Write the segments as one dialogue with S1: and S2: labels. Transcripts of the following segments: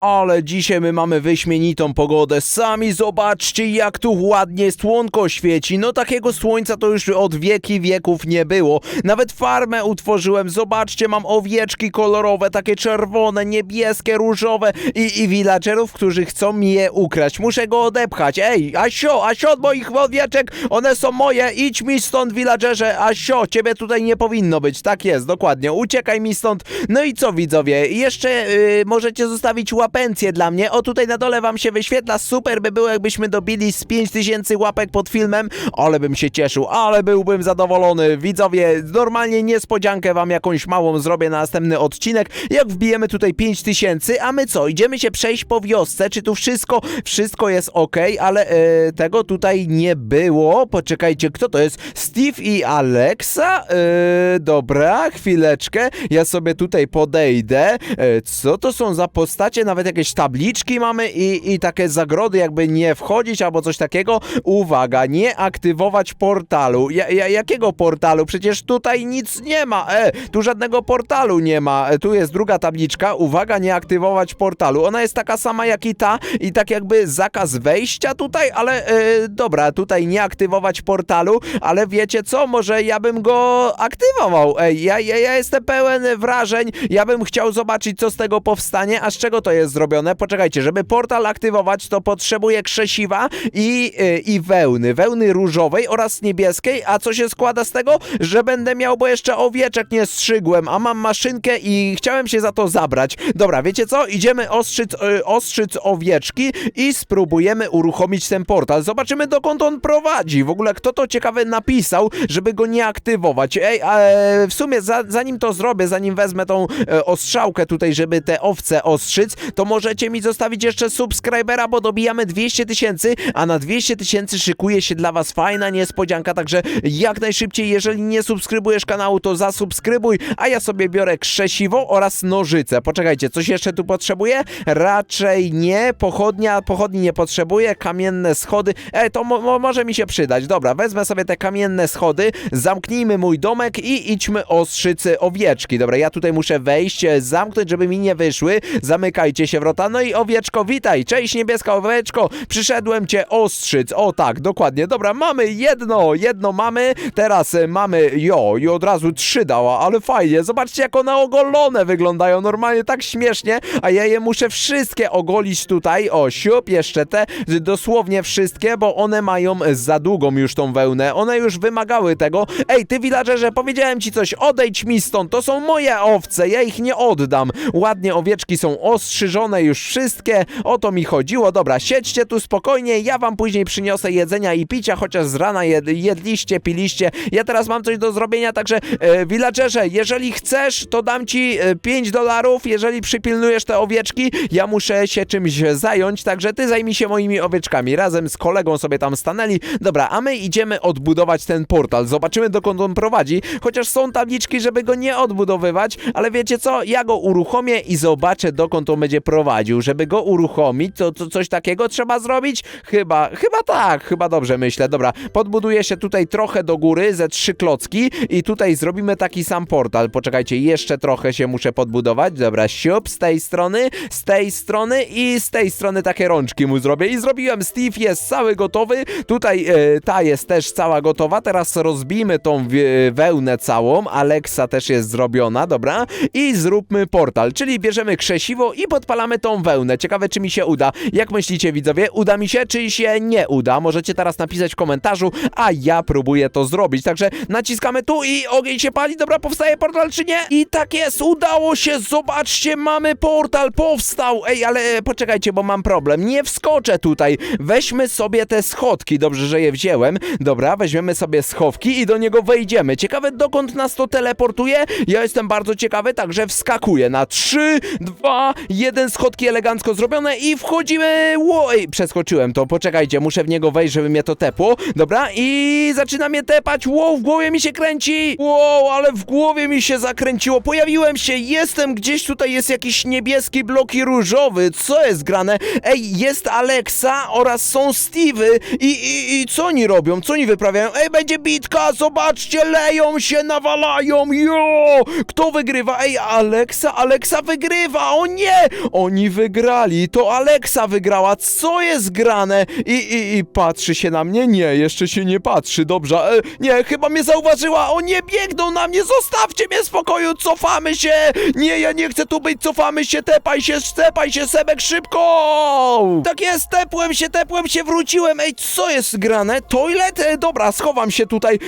S1: Ale dzisiaj my mamy wyśmienitą pogodę. Sami zobaczcie, jak tu ładnie słonko świeci. No takiego słońca to już od wieki wieków nie było. Nawet farmę utworzyłem. Zobaczcie, mam owieczki kolorowe, takie czerwone, niebieskie, różowe i, i villagerów, którzy chcą je ukraść. Muszę go odepchać. Ej, Asio, Asio od moich owieczek, one są moje. Idź mi stąd, villagerze. Asio, ciebie tutaj nie powinno być. Tak jest, dokładnie. Uciekaj mi stąd. No i co, widzowie? Jeszcze yy, możecie zostawić łapencję dla mnie. O, tutaj na dole wam się wyświetla. Super by było, jakbyśmy dobili z 5000 łapek pod filmem. Ale bym się cieszył, ale byłbym zadowolony. Widzowie, normalnie niespodziankę wam jakąś małą zrobię na następny odcinek. Jak wbijemy tutaj 5000, a my co? Idziemy się przejść po wiosce. Czy tu wszystko, wszystko jest ok, ale e, tego tutaj nie było. Poczekajcie, kto to jest? Steve i Alexa? E, dobra, chwileczkę. Ja sobie tutaj podejdę. E, co to są za postacie? Nawet jakieś tabliczki mamy i, i takie zagrody, jakby nie wchodzić albo coś takiego. Uwaga, nie aktywować portalu. Ja, ja, jakiego portalu? Przecież tutaj nic nie ma. E, tu żadnego portalu nie ma. E, tu jest druga tabliczka. Uwaga, nie aktywować portalu. Ona jest taka sama jak i ta i tak jakby zakaz wejścia tutaj, ale e, dobra, tutaj nie aktywować portalu, ale wiecie co? Może ja bym go aktywował. Ej, ja, ja, ja jestem pełen wrażeń. Ja bym chciał zobaczyć, co z tego powstanie. A z czego to jest zrobione? Poczekajcie, żeby portal aktywować, to potrzebuję krzesiwa i, e, i wełny. Wełny różowej oraz niebieskiej. A co się składa z tego? Że będę miał, bo jeszcze owieczek nie strzygłem, a mam maszynkę i chciałem się za to zabrać. Dobra, wiecie co? Idziemy ostrzyc, y, ostrzyc owieczki i spróbujemy uruchomić ten portal. Zobaczymy dokąd on prowadzi. W ogóle kto to ciekawe napisał, żeby go nie aktywować. Ej, e, w sumie za, zanim to zrobię, zanim wezmę tą e, ostrzałkę tutaj, żeby te owce ostrzyc, to możecie mi zostawić jeszcze subskrybera, bo dobijamy 200 tysięcy, a na 200 tysięcy szykuje się dla was fajna niespodzianka, także jak najszybciej, jeżeli nie subskrybujesz kanału, to zasubskrybuj, a ja sobie biorę krzesiwo oraz nożyce. Poczekajcie, coś jeszcze tu potrzebuję? Raczej nie. Pochodnia, pochodni nie potrzebuję. Kamienne schody. E, to mo mo może mi się przydać. Dobra, wezmę sobie te kamienne schody, zamknijmy mój domek i idźmy ostrzyc owieczki. Dobra, ja tutaj muszę wejść, e, zamknąć, żeby mi nie wyszły. Zamykajcie się wrota. No i owieczko, witaj. Cześć niebieska owieczko. Przyszedłem cię ostrzyc. O tak, dokładnie. Dobra, mamy jedno, jedno mamy. Teraz e, mamy, jo, i od razu trzy dała, ale fajnie. Zobaczcie, jak one ogolone wyglądają. Normalnie tak śmiesznie, a ja je muszę wszystkie ogolić tutaj. O, siup, jeszcze te, dosłownie wszystkie, bo one mają za długą już tą wełnę. One już wymagały tego. Ej, ty villagerze, powiedziałem ci coś, odejdź mi stąd, to są moje owce, ja ich nie oddam. Ładnie owieczki są ostrzyżone już wszystkie, o to mi chodziło. Dobra, siedźcie tu spokojnie, ja wam później przyniosę jedzenia i picia, chociaż z rana jed jedliście, piliście. Ja teraz mam coś do zrobienia, także e, villagerze, jeżeli chcesz, to dam ci e, 5 dolarów, jeżeli przypilnujesz te owieczki, ja muszę się czymś zająć, także ty zajmij się moimi owieczkami. Razem z kolegą sobie tam stanęli. Dobra, a my idziemy odbudować ten portal. Zobaczymy dokąd on prowadzi, chociaż są tabliczki, żeby go nie odbudowywać, ale wiecie co? Ja go uruchomię i zobaczę dokąd on będzie prowadził. Żeby go uruchomić, to, to coś takiego trzeba zrobić? Chyba, chyba tak, chyba dobrze myślę. Dobra, podbuduję się tutaj trochę do góry, ze trzy klocki i tutaj zrobimy taki sam portal. Poczekajcie, jeszcze trochę się muszę podbudować. Dobra, siup, z tej strony, z tej strony i z tej strony takie rączki mu zrobię. I zrobiłem, Steve jest cały gotowy. Tutaj e, ta jest też cała gotowa. Teraz rozbijmy tą wie- wełnę całą. Alexa też jest zrobiona, dobra. I zróbmy portal, czyli bierzemy krzesiwo i podpalamy tą wełnę. Ciekawe, czy mi się uda. Jak myślicie, widzowie? Uda mi się, czy się nie uda? Możecie teraz napisać w komentarzu, a ja próbuję to zrobić. Także naciskamy tu i ogień się pali. Dobra, powstaje portal, czy nie? I tak jest, udało się. Zobaczcie, mamy portal, powstał. Ej, ale poczekajcie, bo mam problem. Nie wskoczę tutaj. Weźmy sobie te schodki. Dobrze, że je wziąłem. Dobra, weźmiemy sobie schowki i do niego wejdziemy. Ciekawe, dokąd nas to teleportuje? Ja jestem bardzo ciekawy, także wskakuję na 3, 2, 1. Schodki elegancko zrobione i wchodzimy. Oj, przeskoczyłem to. Poczekajcie, muszę w niego wejść, żeby mnie to tepło. Dobra, i zaczyna mnie tepać. Wow, w głowie mi się kręci. Wow, ale w głowie mi się zakręciło. Pojawiłem się, jestem gdzieś tutaj, jest jakiś niebieski blok i różowy. Co jest grane? Ej, jest Alexa oraz są Steve'y. I, i, I co oni robią? Co oni wyprawiają? Ej, będzie bitka, zobaczcie, leją się, nawalają. Jo! Kto wygrywa? Ej, Alexa, Alexa wygrywa. O nie! Oni wygrali, to Alexa wygrała, co jest grane? I, i, i patrzy się na mnie? Nie, jeszcze się nie patrzy, dobrze, e, nie, chyba mnie zauważyła, o nie, biegną na mnie, zostawcie mnie w spokoju, cofamy się, nie, ja nie chcę tu być, cofamy się, tepaj się, tepaj się, Sebek, szybko! Tak jest, tepłem się, tepłem się, wróciłem, ej, co jest grane? Toilet? E, dobra, schowam się tutaj,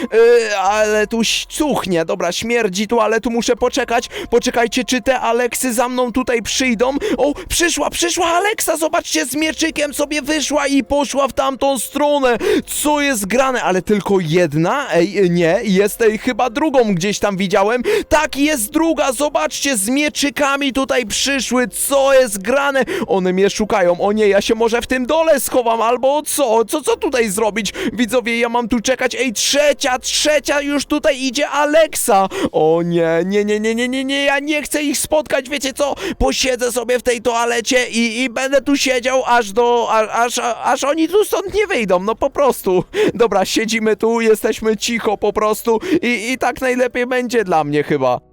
S1: e, ale tu cuchnie, dobra, śmierdzi tu, ale tu muszę poczekać, poczekajcie, czy te Aleksy za mną tutaj przyjdą? O, przyszła, przyszła Aleksa, zobaczcie, z mieczykiem sobie wyszła i poszła w tamtą stronę, co jest grane, ale tylko jedna? Ej, nie, jest ej, chyba drugą gdzieś tam widziałem, tak, jest druga, zobaczcie, z mieczykami tutaj przyszły, co jest grane? One mnie szukają, o nie, ja się może w tym dole schowam, albo co, co, co tutaj zrobić? Widzowie, ja mam tu czekać, ej, trzecia, trzecia, już tutaj idzie Aleksa, o nie, nie, nie, nie, nie, nie, nie, ja nie chcę ich spotkać, wiecie co, posiedzę sobie w tej toalecie i, i będę tu siedział aż do, a, aż, aż oni tu stąd nie wyjdą, no po prostu. Dobra, siedzimy tu, jesteśmy cicho po prostu i, i tak najlepiej będzie dla mnie chyba.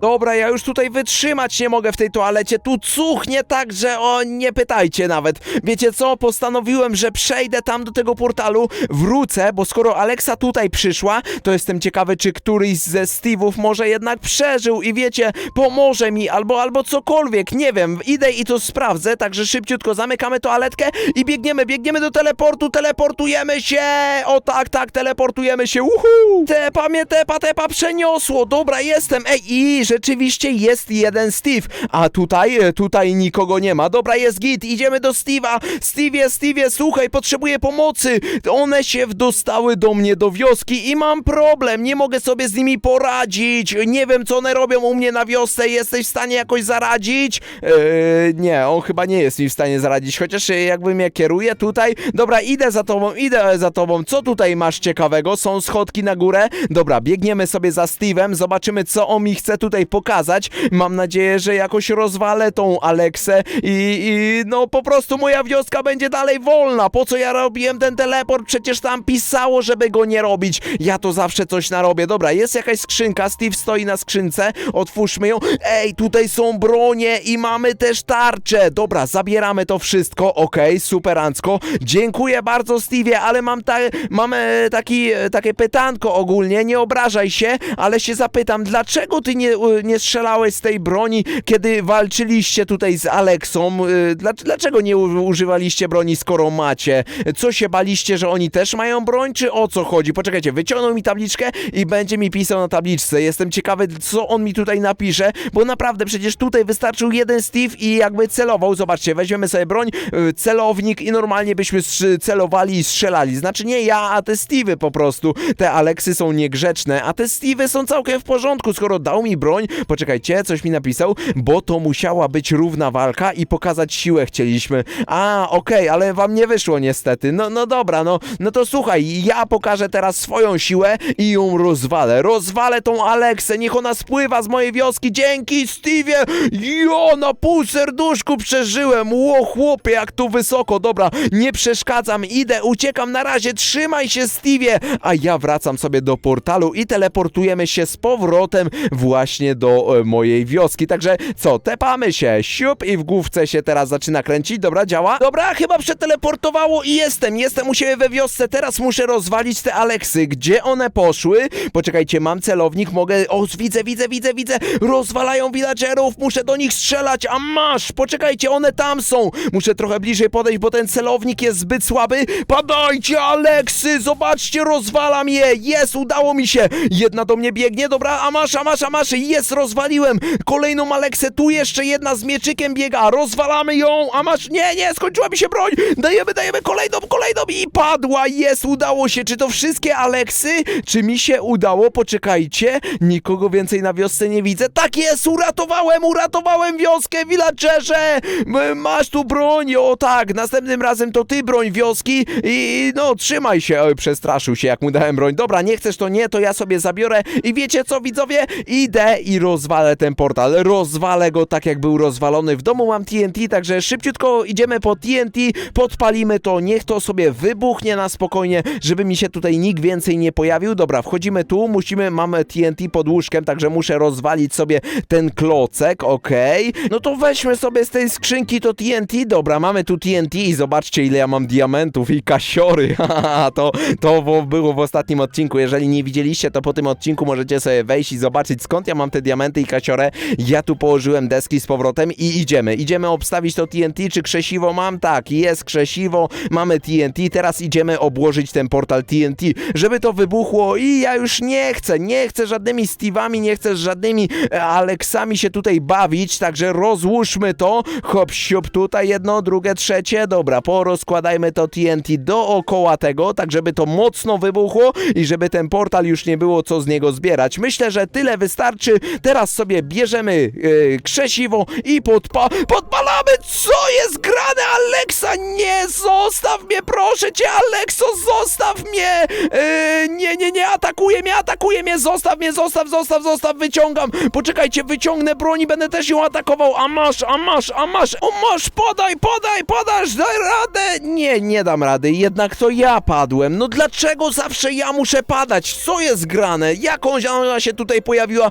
S1: Dobra, ja już tutaj wytrzymać nie mogę w tej toalecie. Tu cuchnie tak, że o nie pytajcie nawet. Wiecie co? Postanowiłem, że przejdę tam do tego portalu, wrócę, bo skoro Alexa tutaj przyszła, to jestem ciekawy, czy któryś ze Steve'ów może jednak przeżył i wiecie, pomoże mi albo albo cokolwiek, nie wiem. Idę i to sprawdzę, także szybciutko zamykamy toaletkę i biegniemy, biegniemy do teleportu, teleportujemy się! O tak, tak, teleportujemy się. Uhu! Tepa mnie, tepa, tepa przeniosło. Dobra, jestem. Ej, i rzeczywiście jest jeden Steve. A tutaj, e, tutaj nikogo nie ma. Dobra, jest git, idziemy do Steve'a. Steve'ie, Steve'ie, słuchaj, potrzebuję pomocy. One się dostały do mnie do wioski i mam problem. Nie mogę sobie z nimi poradzić. Nie wiem, co one robią u mnie na wiosce. Jesteś w stanie jakoś zaradzić? Eee, nie, on chyba nie jest mi w stanie zaradzić. Chociaż e, jakby mnie kieruje tutaj. Dobra, idę za tobą, idę za tobą. Co tutaj masz ciekawego? Są schodki na górę? Dobra, biegniemy sobie za Steve'em. Zobaczymy, co on mi chce tutaj pokazać. Mam nadzieję, że jakoś rozwalę tą Aleksę i, i no po prostu moja wioska będzie dalej wolna. Po co ja robiłem ten teleport? Przecież tam pisało, żeby go nie robić. Ja to zawsze coś narobię. Dobra, jest jakaś skrzynka. Steve stoi na skrzynce. Otwórzmy ją. Ej, tutaj są bronie i mamy też tarcze. Dobra, zabieramy to wszystko. Okej, superancko. Dziękuję bardzo, Steve, ale mam, ta, e, taki, e, takie pytanko ogólnie. Nie obrażaj się, ale się zapytam, dlaczego ty nie, e, nie strzelałeś z tej broni, kiedy walczyliście tutaj z Aleksą? Dla, dlaczego nie używaliście broni, skoro macie? Co się baliście, że oni też mają broń, czy o co chodzi? Poczekajcie, wyciągnął mi tabliczkę i będzie mi pisał na tabliczce. Jestem ciekawy, co on mi tutaj napisze, bo naprawdę przecież tutaj wystarczył jeden Steve i jakby celował. Zobaczcie, weźmiemy sobie broń, y, celownik i normalnie byśmy celowali i strzelali. Znaczy nie ja, a te Steve'y po prostu. Te Aleksy są niegrzeczne, a te Steve'y są całkiem w porządku, skoro dał mi broń. Poczekajcie, coś mi napisał, bo to musiała być równa walka i pokazać siłę chcieliśmy. A, okej, ale wam nie wyszło niestety. No, no dobra, no, no to słuchaj, ja pokażę teraz swoją siłę i ją rozwalę. Rozwalę tą Aleksę, niech ona spływa z mojej wioski. Dzięki, Steve! Jo, na pół serduszku przeżyłem. Ło, chłopie, jak tu wysoko. Dobra, nie przeszkadzam, idę, uciekam na razie. Trzymaj się, Steve! A ja wracam sobie do portalu i teleportujemy się z powrotem właśnie do e, mojej wioski. Także co, tepamy się, siup i w główce się teraz zaczyna kręcić. Dobra, działa? Dobra, chyba przeteleportowało i jestem. Jestem u siebie we wiosce. Teraz muszę rozwalić te Aleksy. Gdzie one poszły? Poczekajcie, mam celownik, mogę... O, widzę, widzę, widzę, widzę. Rozwalają villagerów, muszę do nich strzelać. A masz, poczekajcie, one tam są. Muszę trochę bliżej podejść, bo ten celownik jest zbyt słaby. Padajcie, Aleksy, zobaczcie, rozwalam je. Jest, udało mi się. Jedna do mnie biegnie, dobra, a masz, a masz, a masz. Jest, rozwaliłem! Kolejną Aleksę, tu jeszcze jedna z mieczykiem biega, rozwalamy ją, a masz... Nie, nie, skończyła mi się broń! Dajemy, dajemy kolejną, kolejną i padła, jest, udało się! Czy to wszystkie Aleksy? Czy mi się udało? Poczekajcie, nikogo więcej na wiosce nie widzę. Tak jest, uratowałem, uratowałem wioskę, villagerze! Masz tu broń, o tak, następnym razem to ty broń wioski i no, trzymaj się. Oj, przestraszył się, jak mu dałem broń. Dobra, nie chcesz to nie, to ja sobie zabiorę i wiecie co, widzowie? Idę i rozwalę ten portal. Rozwalę go tak, jak był rozwalony. W domu mam TNT, także szybciutko idziemy po TNT, podpalimy to, niech to sobie wybuchnie na spokojnie, żeby mi się tutaj nikt więcej nie pojawił. Dobra, wchodzimy tu, musimy, mamy TNT pod łóżkiem, także muszę rozwalić sobie ten klocek, okej. No to weźmy sobie z tej skrzynki to TNT, dobra, mamy tu TNT i zobaczcie ile ja mam diamentów i kasiory, to, to było w ostatnim odcinku, jeżeli nie widzieliście, to po tym odcinku możecie sobie wejść i zobaczyć skąd ja mam te diamenty i kasiorę. Ja tu położyłem deski z powrotem i idziemy, idziemy obstawić to TNT, czy krzesiwo mam? Tak, jest krzesiwo, mamy TNT, teraz idziemy obłożyć ten portal TNT, żeby to wybuchło. I ja już nie chcę, nie chcę żadnymi Steve'ami, nie chcę z żadnymi e, Aleksami się tutaj bawić, także rozłóżmy to, hop siup, tutaj jedno, drugie, trzecie, dobra, porozkładajmy to TNT dookoła tego, tak żeby to mocno wybuchło i żeby ten portal już nie było co z niego zbierać. Myślę, że tyle wystarczy, teraz sobie bierzemy e, krzesiwo i podpa podpalamy, co jest grane, Aleksa, nie, zostaw mnie, proszę cię, Alekso, zostaw mnie, e, nie, nie, nie, atakuje mnie, atakuje mnie, zostaw mnie, zostaw, zostaw, zostaw, wyciągam, poczekajcie, wyciągnę broń i będę też ją atakował, a masz, a masz, a masz, o masz, podaj, podaj, podasz, daj radę, nie, nie dam rady, jednak to ja padłem, no dlaczego zawsze ja muszę padać, co jest grane, jakąś ona się tutaj pojawiła,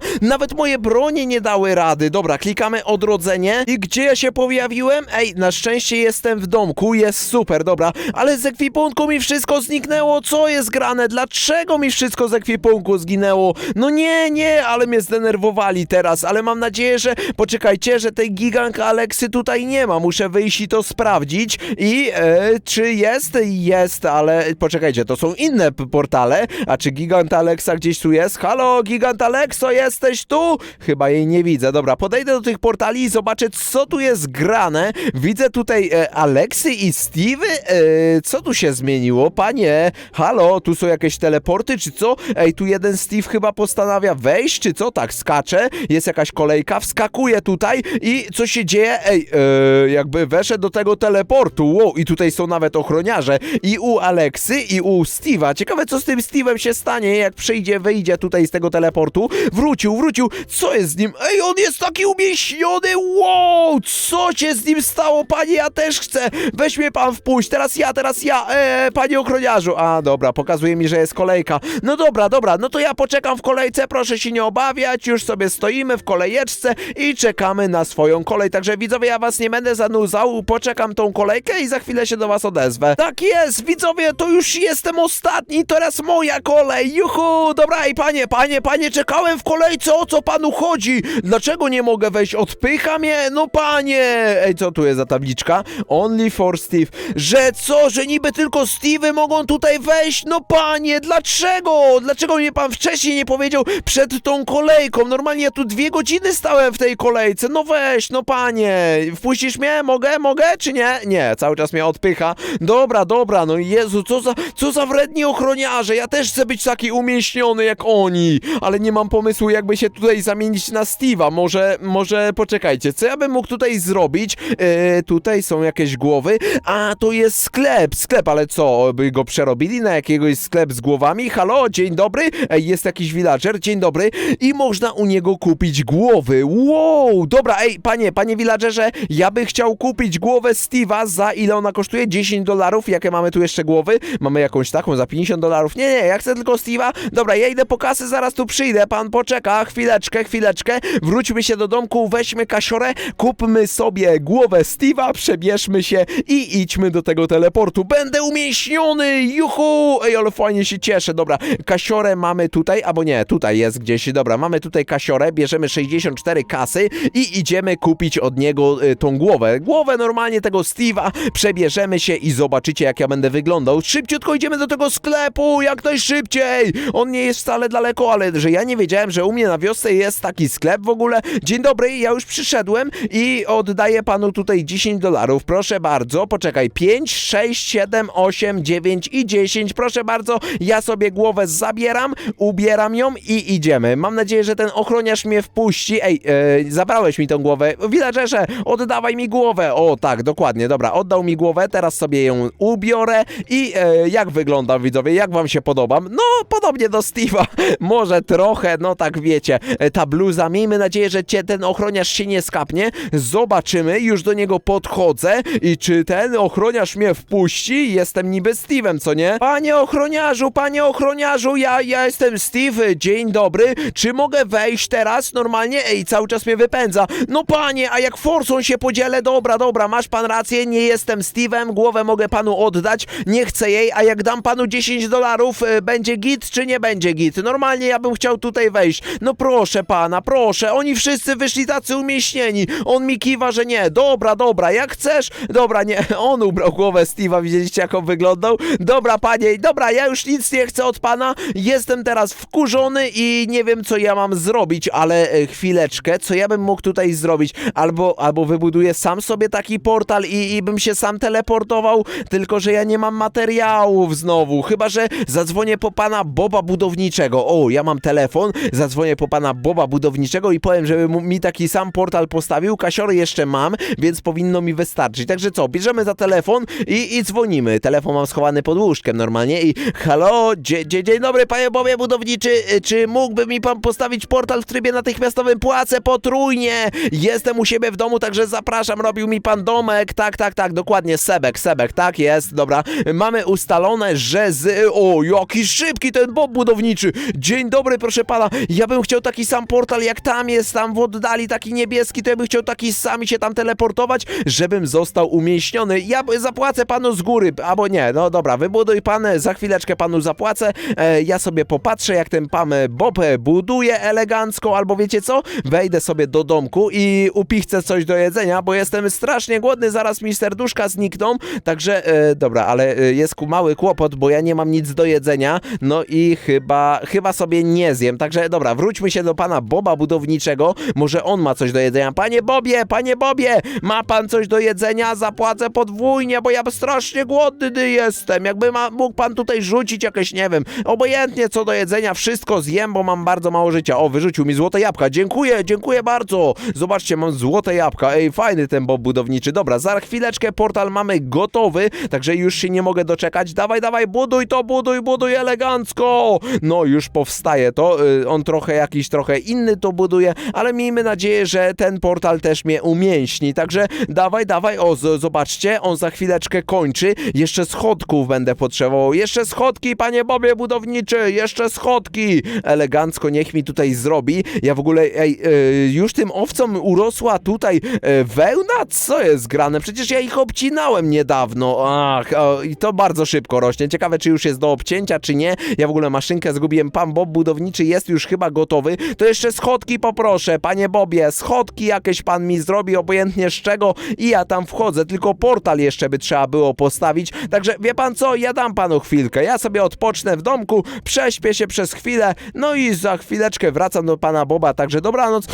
S1: moje bronie nie dały rady, dobra, klikamy odrodzenie. I gdzie ja się pojawiłem, ej, na szczęście jestem w domku, jest super, dobra, ale z ekwipunku mi wszystko zniknęło, co jest grane, dlaczego mi wszystko z ekwipunku zginęło, no nie, nie, ale mnie zdenerwowali teraz, ale mam nadzieję, że, poczekajcie, że tej giganka Aleksy tutaj nie ma, muszę wyjść i to sprawdzić. I e, czy jest? Jest, ale poczekajcie, to są inne portale, a czy gigant Aleksa gdzieś tu jest? Halo, gigant Alekso, jesteś tu? Chyba jej nie widzę, dobra, podejdę do tych portali i zobaczę, co tu jest grane, widzę tutaj e, Aleksy i Steve'y, e, co tu się zmieniło? Panie, halo, tu są jakieś teleporty, czy co? Ej, tu jeden Steve chyba postanawia wejść, czy co? Tak, skacze, jest jakaś kolejka, wskakuje tutaj i co się dzieje? Ej, e, jakby weszedł do tego teleportu, wow, i tutaj są nawet ochroniarze i u Aleksy i u Steve'a. Ciekawe, co z tym Steve'em się stanie, jak przyjdzie, wyjdzie tutaj z tego teleportu. Wrócił, wrócił, co jest z nim? Ej, on jest taki umieśniony, wow, co się z nim stało, panie, ja też chcę, weź mnie pan wpuść, teraz ja, teraz ja, eee, panie ochroniarzu. A, dobra, pokazuje mi, że jest kolejka. No dobra, dobra, no to ja poczekam w kolejce, proszę się nie obawiać, już sobie stoimy w kolejeczce i czekamy na swoją kolej, także widzowie, ja was nie będę zanudzał, poczekam tą kolejkę i za chwilę się do was odezwę. Tak jest, widzowie, to już jestem ostatni, teraz moja kolej, juhu, dobra, i panie, panie, panie, czekałem w kolejce, co panu chodzi? Dlaczego nie mogę wejść? Odpycha mnie? No panie! Ej, co tu jest za tabliczka? Only for Steve. Że co, że niby tylko Steve'y mogą tutaj wejść? No panie, dlaczego? Dlaczego mnie pan wcześniej nie powiedział przed tą kolejką? Normalnie ja tu dwie godziny stałem w tej kolejce. No weź, no panie. Wpuścisz mnie? Mogę? Mogę? Czy nie? Nie, cały czas mnie odpycha. Dobra, dobra, no Jezu, co za, co za wredni ochroniarze. Ja też chcę być taki umieśniony jak oni. Ale nie mam pomysłu, jakby się tutaj zamienić na Steve'a. Może, może poczekajcie, co ja bym mógł tutaj zrobić? E, tutaj są jakieś głowy. A, to jest sklep, sklep, ale co, by go przerobili na jakiegoś sklep z głowami? Halo, dzień dobry. Ej, jest jakiś villager, dzień dobry. I można u niego kupić głowy. Wow, dobra, ej, panie, panie villagerze, ja bym chciał kupić głowę Steve'a za ile ona kosztuje? 10 dolarów. Jakie mamy tu jeszcze głowy? Mamy jakąś taką za 50 dolarów. Nie, nie, ja chcę tylko Steve'a. Dobra, ja idę po kasę, zaraz tu przyjdę. Pan poczeka, chwileczkę, chwileczkę. Wróćmy się do domku, weźmy kasiorę, kupmy sobie głowę Steve'a, przebierzmy się i idźmy do tego teleportu. Będę umieśniony, juhu! Ej, ale fajnie się cieszę. Dobra, kasiorę mamy tutaj, albo nie, tutaj jest gdzieś. Dobra, mamy tutaj kasiorę, bierzemy 64 kasy i idziemy kupić od niego y, tą głowę. Głowę normalnie tego Steve'a, przebierzemy się i zobaczycie jak ja będę wyglądał. Szybciutko idziemy do tego sklepu, jak najszybciej! On nie jest wcale daleko, ale że ja nie wiedziałem, że u mnie na wiosce wiosce jest taki sklep w ogóle. Dzień dobry, ja już przyszedłem i oddaję panu tutaj 10 dolarów. Proszę bardzo, poczekaj. 5, 6, 7, 8, 9 i 10. Proszę bardzo, ja sobie głowę zabieram, ubieram ją i idziemy. Mam nadzieję, że ten ochroniarz mnie wpuści. Ej, e, zabrałeś mi tą głowę. Villagerze, oddawaj mi głowę. O, tak, dokładnie, dobra, oddał mi głowę, teraz sobie ją ubiorę i e, jak wyglądam, widzowie, jak wam się podobam? No, podobnie do Steve'a, może trochę, no tak wiecie, e, ta bluza, miejmy nadzieję, że cię ten ochroniarz się nie skapnie, zobaczymy, już do niego podchodzę i czy ten ochroniarz mnie wpuści? Jestem niby Steve'em, co nie? Panie ochroniarzu, panie ochroniarzu, ja, ja jestem Steve, dzień dobry, czy mogę wejść teraz normalnie? Ej, cały czas mnie wypędza. No panie, a jak forsą się podzielę? Dobra, dobra, masz pan rację, nie jestem Steve'em, głowę mogę panu oddać, nie chcę jej, a jak dam panu 10 dolarów, y, będzie git czy nie będzie git? Normalnie ja bym chciał tutaj wejść. No proszę pana, proszę, oni wszyscy wyszli tacy umieśnieni. On mi kiwa, że nie. Dobra, dobra, jak chcesz. Dobra, nie, on ubrał głowę Steve'a, widzieliście jak on wyglądał? Dobra, panie, dobra, ja już nic nie chcę od pana, jestem teraz wkurzony i nie wiem co ja mam zrobić, ale e, chwileczkę, co ja bym mógł tutaj zrobić? Albo, albo wybuduję sam sobie taki portal i, i bym się sam teleportował, tylko że ja nie mam materiałów znowu, chyba że zadzwonię po pana Boba Budowniczego. O, ja mam telefon, zadzwonię po pana Boba Budowniczego i powiem, żeby mu- mi taki sam portal postawił. Kasiory jeszcze mam, więc powinno mi wystarczyć. Także co, bierzemy za telefon i, i dzwonimy. Telefon mam schowany pod łóżkiem normalnie i halo, dzie, dzie, dzień dobry panie Bobie Budowniczy, Y, czy mógłby mi pan postawić portal w trybie natychmiastowym? Płacę potrójnie, jestem u siebie w domu, także zapraszam, robił mi pan domek, tak, tak, tak, dokładnie, Sebek, Sebek, tak jest, dobra, mamy ustalone, że z... O, jaki szybki ten Bob Budowniczy, dzień dobry proszę pana, ja bym chciał taki sam portal jak tam jest, tam w oddali, taki niebieski, to ja bym chciał taki sam się tam teleportować, żebym został umieśniony, ja zapłacę panu z góry, albo nie, no dobra, wybuduj pan, za chwileczkę panu zapłacę, e, ja sobie popatrzę, jak ten pan e, Bob e, buduje elegancko, albo wiecie co, wejdę sobie do domku i upichcę coś do jedzenia, bo jestem strasznie głodny, zaraz mi serduszka znikną, także, e, dobra, ale e, jest ku- mały kłopot, bo ja nie mam nic do jedzenia, no i chyba, chyba sobie nie zjem, także dobra, wróćmy się do pana Boba budowniczego, może on ma coś do jedzenia, panie Bobie, panie Bobie, ma pan coś do jedzenia, zapłacę podwójnie, bo ja strasznie głodny jestem, jakby ma, mógł pan tutaj rzucić jakieś, nie wiem, obojętnie co do jedzenia, wszystko zjem, bo mam bardzo mało życia, o, wyrzucił mi złote jabłka, dziękuję, dziękuję bardzo, zobaczcie, mam złote jabłka, ej, fajny ten Bob budowniczy, dobra, za chwileczkę portal mamy gotowy, także już się nie mogę doczekać, dawaj, dawaj, buduj to, buduj, buduj elegancko, no już powstaje to, y, on trochę jakiś, trochę inny to buduje, ale miejmy nadzieję, że ten portal też mnie umięśni, także dawaj, dawaj, o, zobaczcie, on za chwileczkę kończy, jeszcze schodków będę potrzebował, jeszcze schodki, panie Bobie budowniczy, jeszcze schodki, elegancko niech mi tutaj zrobi, ja w ogóle, ej, y, już tym owcom urosła tutaj y, wełna, co jest grane, przecież ja ich obcinałem niedawno, ach, i to bardzo szybko rośnie, ciekawe czy już jest do obcięcia, czy nie, ja w ogóle maszynkę zgubiłem, pan Bob budowniczy jest już chyba gotowy, to jeszcze schodki poproszę, panie Bobie, schodki jakieś pan mi zrobi, obojętnie z czego i ja tam wchodzę, tylko portal jeszcze by trzeba było postawić, także wie pan co, ja dam panu chwilkę, ja sobie odpocznę w domku, prześpię się przez chwilę, no i za chwileczkę wracam do pana Boba, także dobranoc.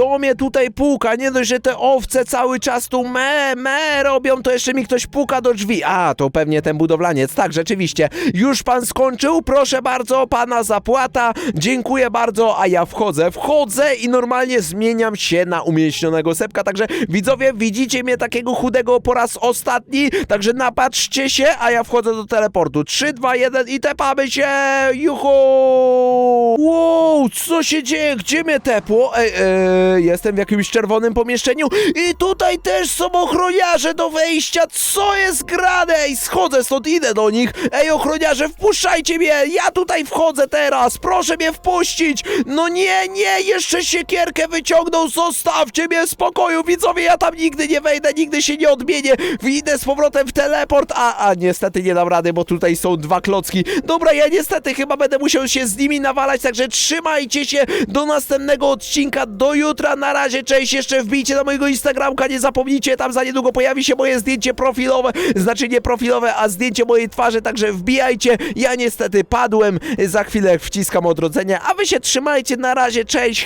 S1: To mnie tutaj puka, nie dość, że te owce cały czas tu me, me robią, to jeszcze mi ktoś puka do drzwi. A, to pewnie ten budowlaniec, tak, rzeczywiście. Już pan skończył? Proszę bardzo, pana zapłata. Dziękuję bardzo, a ja wchodzę, wchodzę i normalnie zmieniam się na umięśnionego sepka, także widzowie, widzicie mnie takiego chudego po raz ostatni, także napatrzcie się, a ja wchodzę do teleportu. 3, 2, 1 i tepamy się! Juhu! Wow, co się dzieje? Gdzie mnie tepło? Ej, ej, jestem w jakimś czerwonym pomieszczeniu i tutaj też są ochroniarze do wejścia. Co jest grane? Ej, schodzę stąd, idę do nich. Ej, ochroniarze, wpuszczajcie mnie! Ja tutaj wchodzę teraz! Proszę mnie wpuścić! No nie, nie, jeszcze siekierkę wyciągnął, zostawcie mnie w spokoju, widzowie, ja tam nigdy nie wejdę, nigdy się nie odmienię. Idę z powrotem w teleport, a, a niestety nie dam rady, bo tutaj są dwa klocki. Dobra, ja niestety chyba będę musiał się z nimi nawalać, także trzymajcie się do następnego odcinka, do jutra. Jutra, na razie, cześć, jeszcze wbijcie na mojego Instagramka, nie zapomnijcie, tam za niedługo pojawi się moje zdjęcie profilowe, znaczy nie profilowe, a zdjęcie mojej twarzy, także wbijajcie, ja niestety padłem, za chwilę wciskam odrodzenie, a wy się trzymajcie, na razie, cześć,